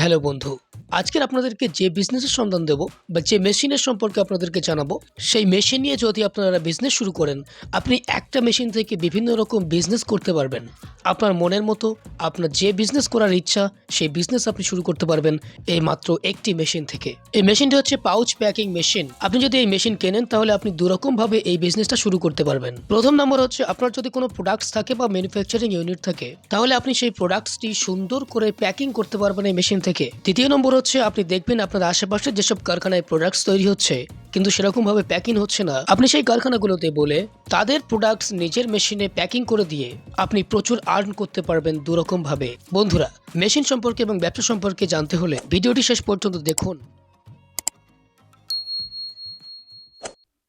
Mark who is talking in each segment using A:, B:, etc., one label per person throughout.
A: Hello বন্ধু। আজকের আপনাদেরকে যে বিজনেসের সন্ধান দেব বা যে মেশিনের সম্পর্কে আপনাদেরকে জানাব, সেই মেশিন নিয়ে যদি আপনারা বিজনেস শুরু করেন, আপনি একটা মেশিন থেকে বিভিন্ন রকম বিজনেস করতে পারবেন। আপনার মনের মতো, আপনার যে বিজনেস করার ইচ্ছা, সেই বিজনেস আপনি শুরু করতে পারবেন এই মাত্র একটি মেশিন থেকে। এই মেশিনটি হচ্ছে পাউচ প্যাকিং মেশিন আপনি যদি এই মেশিন কেনেন, তাহলে আপনি দুরকমভাবে এই বিজনেসটা শুরু করতে পারবেন। প্রথম নম্বর হচ্ছে, আপনার যদি কোনো প্রোডাক্টস থাকে বা ম্যানুফ্যাকচারিং ইউনিট থাকে, তাহলে আপনি সেই প্রোডাক্টসটি সুন্দর করে প্যাকিং করতে পারবেন এই মেশিন থেকে। দ্বিতীয় নম্বর হচ্ছে আপনি দেখবেন আপনার আশেপাশে যেসব কারখানায় প্রোডাক্টস তৈরি হচ্ছে কিন্তু সেরকম ভাবে প্যাকিং হচ্ছে না। আপনি সেই কারখানাগুলোতে বলে তাদের প্রোডাক্টস নিজের মেশিনে প্যাকিং করে দিয়ে আপনি প্রচুর আর্ন করতে পারবেন দুরকম ভাবে বন্ধুরা মেশিন সম্পর্কে এবং ব্যবসা সম্পর্কে জানতে হলে ভিডিওটি শেষ পর্যন্ত দেখুন।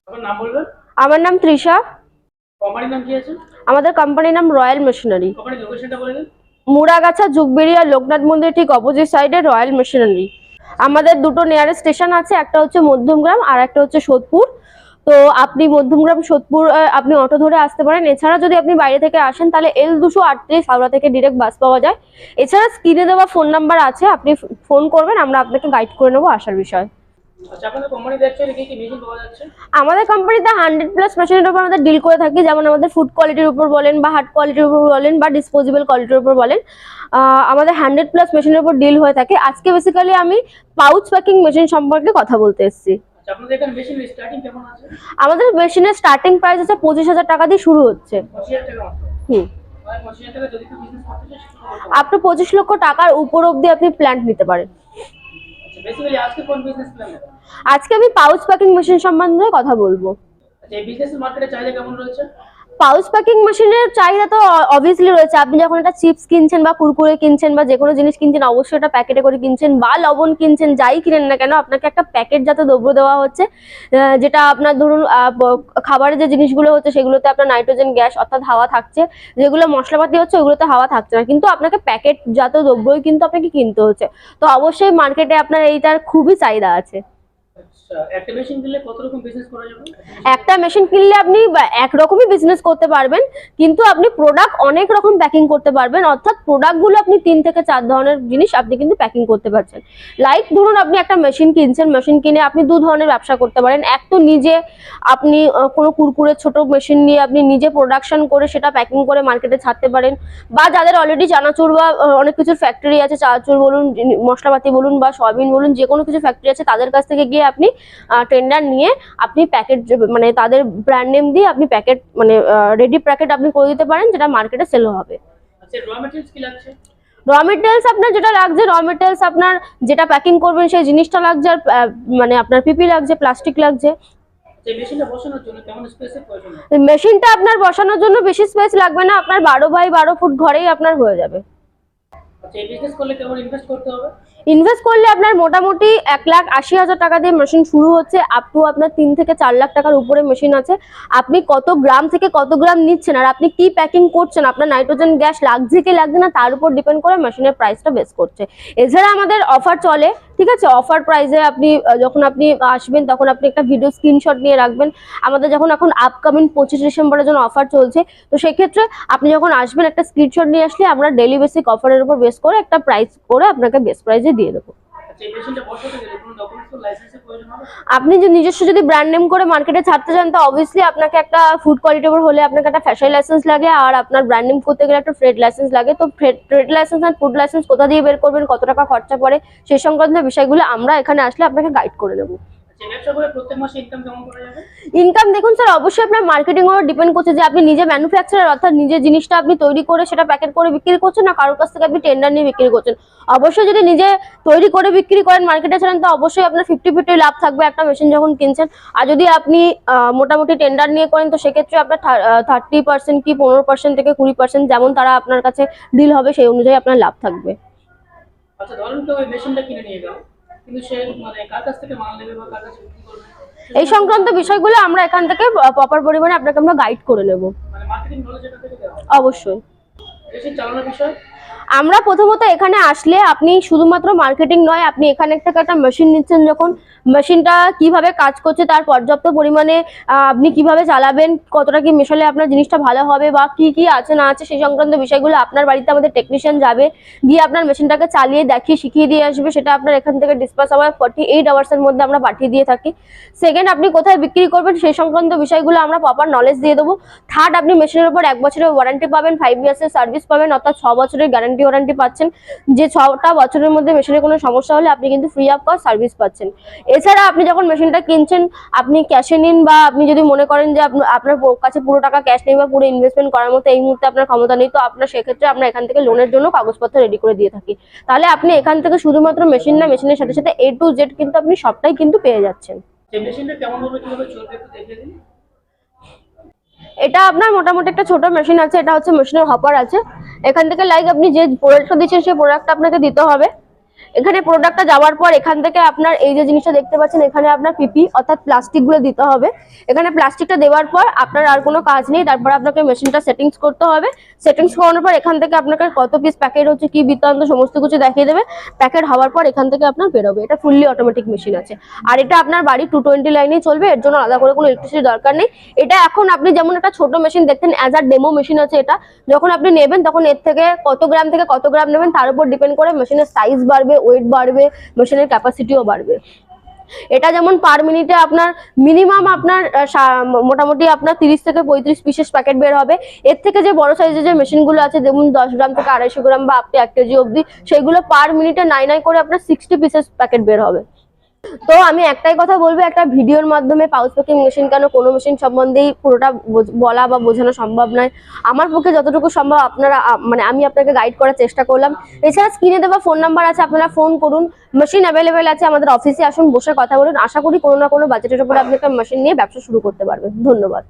B: আপনার নাম বলবেন?
C: আমার নাম তৃষা।
B: কোম্পানির নাম কি আছে?
C: আমাদের কোম্পানির নাম রয়্যাল মেশিনারি।
B: কোম্পানির লোকেশনটা বলে দিন।
C: মুড়াগাছা, যুগবেড়িয়া, লোকনাথ মন্দির ঠিক অপোজিট সাইডে রয়্যাল মেশিনারি আমাদের দুটো নিয়ারেস্ট স্টেশন আছে, একটা হচ্ছে মধ্যমগ্রাম আর একটা হচ্ছে সোদপুর। তো আপনি মধ্যমগ্রাম, সোদপুর আপনি অটো ধরে আসতে পারেন। এছাড়া যদি আপনি বাইরে থেকে আসেন, তাহলে এল দুশো আটত্রিশ হাওড়া থেকে ডিরেক্ট বাস পাওয়া যায়। এছাড়া স্ক্রিনে দেওয়া ফোন নাম্বার আছে, আপনি ফোন করবেন, আমরা আপনাকে গাইড করে নেব আসার বিষয়।
B: আচ্ছা
C: আমাদের কোম্পানিতে হান্ড্রেড প্লাস মেশিনের উপর আমাদের ডিল করে থাকি যেমন আমাদের ফুড কোয়ালিটির উপর বলেন বা হার্ড কোয়ালিটির উপর বলেন বা ডিসপোজেবল কোয়ালিটির উপর বলেন আমাদের হান্ড্রেড প্লাস মেশিনের উপর ডিল হয়ে থাকে। আজকে বেসিক্যালি আমি পাউচ প্যাকিং মেশিন সম্পর্কে কথা বলতে এসেছি।
B: আচ্ছা আছে?
C: আমাদের মেশিনের স্টার্টিং প্রাইস হচ্ছে পঁচিশ হাজার টাকা দিয়ে শুরু হচ্ছে। হুম। আপনি পঁচিশ লক্ষ টাকার উপর অব্দি আপনি প্ল্যান্ট নিতে পারেন।
B: বেসিক্যালি আজকে কোন বিজনেস প্ল্যান
C: আজকে আমি পাউচ প্যাকিং মেশিন সম্বন্ধে কথা বলব।
B: আচ্ছা এই বিজনেস মার্কেটে চাহিদা কেমন রয়েছে?
C: পাউচ প্যাকিং মেশিনের চাহিদা তো অবভিয়াসলি রয়েছে। আপনি যখন একটা চিপস কিনছেন বা কুরকুরে কিনছেন বা যে কোনো জিনিস কিনছেন, অবশ্যই এটা প্যাকেটে করে কিনছেন বা লবণ কিনছেন, যাই কিনেন না কেন, আপনাকে একটা প্যাকেট যাতে দ্রব্য দেওয়া হচ্ছে। যেটা আপনার ধরুন খাবারের যে জিনিসগুলো হচ্ছে সেগুলোতে আপনার নাইট্রোজেন গ্যাস অর্থাৎ হাওয়া থাকছে, যেগুলো মশলাপাতি হচ্ছে ওগুলোতে হাওয়া থাকছে না। কিন্তু আপনাকে প্যাকেট জাত দ্রব্যই কিন্তু আপনাকে কিনতে হচ্ছে। তো অবশ্যই মার্কেটে আপনার এইটার খুবই চাহিদা আছে।
B: যাবে?
C: একটা মেশিন কিনলে আপনি একরকমই বিজনেস করতে পারবেন, কিন্তু আপনি প্রোডাক্ট অনেক রকম প্যাকিং করতে পারবেন। অর্থাৎ প্রোডাক্টগুলো আপনি তিন থেকে চার ধরনের জিনিস আপনি কিন্তু প্যাকিং করতে পারছেন। লাইক ধরুন, আপনি একটা মেশিন কিনছেন মেশিন কিনে আপনি দু ধরনের ব্যবসা করতে পারেন। এক তো নিজে আপনি কোনো কুরকুরের ছোট মেশিন নিয়ে আপনি নিজে প্রোডাকশন করে সেটা প্যাকিং করে মার্কেটে ছাড়তে পারেন। বা যাদের অলরেডি চানাচুর বা অনেক কিছুর ফ্যাক্টরি আছে, চানাচুর বলুন মশলাপাতি বলুন বা সয়াবিন বলুন যে কোনো কিছু ফ্যাক্টরি আছে, তাদের কাছ থেকে গিয়ে আপনি টেন্ডার নিয়ে আপনি প্যাকেট মানে তাদের ব্র্যান্ড নেম দিয়ে আপনি প্যাকেট মানে রেডি প্যাকেট আপনি করে দিতে পারেন যেটা মার্কেটে সেল হবে।
B: আচ্ছা র মেটেরিয়ালস কি লাগছে?
C: আপনার যেটা লাগছে র মেটেরিয়ালস আপনার যেটা প্যাকিং করবেন সেই জিনিসটা লাগছে আর মানে আপনার পিপি লাগছে প্লাস্টিক লাগছে।
B: আচ্ছা মেশিনটা
C: আপনার বসানোর জন্য বেশি স্পেস লাগবে না আপনার বারো বাই বারো ফুট ঘরেই আপনার হয়ে যাবে
B: আচ্ছা এই বিজনেস করলে কেমন হবে?
C: ইনভেস্ট করলে আপনার মোটামুটি এক লাখ আশি হাজার টাকা দিয়ে মেশিন শুরু হচ্ছে আপ টু আপনার তিন থেকে চার লাখ টাকার উপরে মেশিন আছে। আপনি কত গ্রাম থেকে কত গ্রাম নিচ্ছেন, আর আপনি কি প্যাকিং করছেন, আপনার নাইট্রোজেন গ্যাস লাগছে কি লাগছে না, তার উপর ডিপেন্ড করে মেশিনের প্রাইসটা বেস করছে। এছাড়া আমাদের অফার চলে ঠিক আছে? অফার প্রাইসে আপনি যখন আপনি আসবেন, তখন আপনি একটা ভিডিও স্ক্রিনশট নিয়ে রাখবেন। আমাদের যখন এখন আপকামিং পঁচিশ ডিসেম্বরের জন্য অফার চলছে, তো সেক্ষেত্রে আপনি যখন আসবেন, একটা স্ক্রিনশট নিয়ে আসলে আমরা ডেলি বেসিক অফারের উপর বেস করে একটা প্রাইস করে আপনাকে বেস্ট প্রাইসে দিয়ে দেবো। আপনি যে নিজস্ব যদি ব্র্যান্ড নেম করে মার্কেটে ছাড়তে চান, তো অবভিয়াসলি আপনাকে একটা ফুড কোয়ালিটি হলে আপনাকে একটা ফ্যাশন লাইসেন্স লাগে, আর আপনার ব্র্যান্ড নেম করতে গেলে একটা ট্রেড লাইসেন্স লাগে। তো ট্রেড লাইসেন্স আর ফুড লাইসেন্স কোথা দিয়ে বের করবেন, কত টাকা খরচা পড়ে, সেই সংক্রান্ত বিষয়গুলো আমরা এখানে আসলে আপনাকে গাইড করে দেবো।
B: ইনকাম
C: দেখুন স্যার অবশ্যই আপনার মার্কেটিং উপর ডিপেন্ড করছে যে আপনি নিজে ম্যানুফ্যাকচারার অর্থাৎ নিজে জিনিসটা আপনি তৈরি করে সেটা প্যাকেট করে বিক্রি করছেন না কারোর কাছ থেকে আপনি টেন্ডার নিয়ে বিক্রি করছেন। অবশ্যই যদি নিজে তৈরি করে বিক্রি করেন মার্কেটে ছাড়েন তো অবশ্যই আপনার ফিফটি ফিফটি লাভ থাকবে একটা মেশিন যখন কিনছেন। আর যদি আপনি মোটামুটি টেন্ডার নিয়ে করেন তো সেক্ষেত্রে আপনার থার্টি পার্সেন্ট কি পনেরো পার্সেন্ট থেকে কুড়ি পার্সেন্ট যেমন তারা আপনার কাছে ডিল হবে সেই অনুযায়ী আপনার লাভ থাকবে।
B: আচ্ছা ধরুন কেউ ওই মেশিনটা কিনে নিয়ে গেল কিন্তু সে মানে কার কাছ থেকে মাল নেবে বা কার কাছে বিক্রি করবে
C: এই সংক্রান্ত বিষয়গুলো আমরা এখান থেকে প্রপার পরিমাণে আপনাকে আমরা গাইড করে নেব।
B: মানে মার্কেটিং নলেজ এখান থেকে দেওয়া
C: অবশ্যই।
B: মেশিন চালানোর বিষয়?
C: আমরা প্রথমত এখানে আসলে আপনি শুধুমাত্র মার্কেটিং নয়, আপনি এখানে থেকে একটা মেশিন নিচ্ছেন যখন মেশিনটা কীভাবে কাজ করছে, তার পর্যাপ্ত পরিমাণে আপনি কীভাবে চালাবেন, কতটা কি মেশালে আপনার জিনিসটা ভালো হবে বা কি কি আছে, না আছে সেই সংক্রান্ত বিষয়গুলো আপনার বাড়িতে আমাদের টেকনিশিয়ান যাবে, গিয়ে আপনার মেশিনটাকে চালিয়ে দেখিয়ে, শিখিয়ে দিয়ে আসবে, সেটা আপনার এখান থেকে ডিসপাস হওয়ার ফর্টি এইট আওয়ার্সের মধ্যে আমরা পাঠিয়ে দিয়ে থাকি। সেকেন্ড আপনি কোথায় বিক্রি করবেন, সেই সংক্রান্ত বিষয়গুলো আমরা প্রপার নলেজ দিয়ে দেবো। থার্ড আপনি মেশিনের উপর এক বছরের ওয়ারেন্টি পাবেন ফাইভ ইয়ার্সের সার্ভিস পাবেন, অর্থাৎ ছ বছরের গ্যারান্টি ওয়ারেন্টি পাচ্ছেন। যে ছটা বছরের মধ্যে মেশিনের কোনো সমস্যা হলে আপনি কিন্তু ফ্রি অফ কস্ট সার্ভিস পাচ্ছেন। এছাড়া আপনি যখন মেশিনটা কিনছেন আপনি ক্যাশে নিন বা আপনি যদি মনে করেন যে আপনা- আপনার কাছে পুরো টাকা ক্যাশ নেই বা পুরো ইনভেস্টমেন্ট করার মতো এই মুহূর্তে আপনার ক্ষমতা নেই তো আপনার সেক্ষেত্রে আমরা এখান থেকে লোনের জন্য কাগজপত্র রেডি করে দিয়ে থাকি। তাহলে আপনি এখান থেকে শুধুমাত্র মেশিন না মেশিনের সাথে সাথে এ টু জেড কিন্তু আপনি সবটাই কিন্তু পেয়ে যাচ্ছেন। এটা আপনার মোটামুটি একটা ছোট মেশিন আছে এটা হচ্ছে মেশিনের হপার আছে। এখান থেকে লাইক আপনি যে প্রোডাক্টটা দিচ্ছেন সেই প্রোডাক্টটা আপনাকে দিতে হবে। এখানে প্রোডাক্টটা যাওয়ার পর এখান থেকে আপনার এই যে জিনিসটা দেখতে পাচ্ছেন, এখানে আপনার পিপি অর্থাৎ প্লাস্টিকগুলো দিতে হবে। এখানে প্লাস্টিকটা দেওয়ার পর আপনার আর কোনো কাজ নেই, তারপর আপনাকে মেশিনটা সেটিংস করতে হবে। সেটিংস করানোর পর এখান থেকে আপনাকে কত পিস প্যাকেট হচ্ছে, কি বৃত্তান্ত, সমস্ত কিছু দেখিয়ে দেবে। প্যাকেট হওয়ার পর এখান থেকে আপনার বেরোবে। এটা ফুললি অটোমেটিক মেশিন আছে। আর এটা আপনার বাড়ি টু টোয়েন্টি লাইনেই চলবে, এর জন্য আলাদা করে কোনো ইলেকট্রিসিটি দরকার নেই। এটা এখন আপনি যেমন একটা ছোট মেশিন দেখতেন অ্যাজ আর ডেমো মেশিন আছে এটা, যখন আপনি নেবেন, তখন এর থেকে কত গ্রাম থেকে কত গ্রাম নেবেন, তার উপর ডিপেন্ড করে মেশিনের সাইজ বাড়বে ওয়েট বাড়বে মেশিনের ক্যাপাসিটিও বাড়বে। এটা যেমন পার মিনিটে আপনার মিনিমাম আপনার মোটামুটি আপনার তিরিশ থেকে পঁয়ত্রিশ পিসের প্যাকেট বের হবে। এর থেকে যে বড় সাইজের যে মেশিনগুলো আছে, যেমন দশ গ্রাম থেকে আড়াইশো গ্রাম বা আপনি এক কেজি অবধি, সেগুলো পার মিনিটে নাই নাই করে আপনার সিক্সটি পিসেস প্যাকেট বের হবে। তো আমি একটাই কথা বলব, একটা ভিডিওর মাধ্যমে পাউচ প্যাকিং মেশিন কেন, কোনো মেশিন সম্বন্ধেই পুরোটা বলা বা বোঝানো সম্ভব নয়। আমার পক্ষে যতটুকু সম্ভব আপনারা মানে আমি আপনাকে গাইড করার চেষ্টা করলাম। এছাড়া স্ক্রিনে দেওয়া ফোন নাম্বার আছে, আপনারা ফোন করুন। মেশিন অ্যাভেলেবেল আছে আমাদের অফিসে আসুন, বসে কথা বলুন। আশা করি কোনো না কোনো বাজেটের উপরে আপনি একটা মেশিন নিয়ে ব্যবসা শুরু করতে পারবেন। ধন্যবাদ।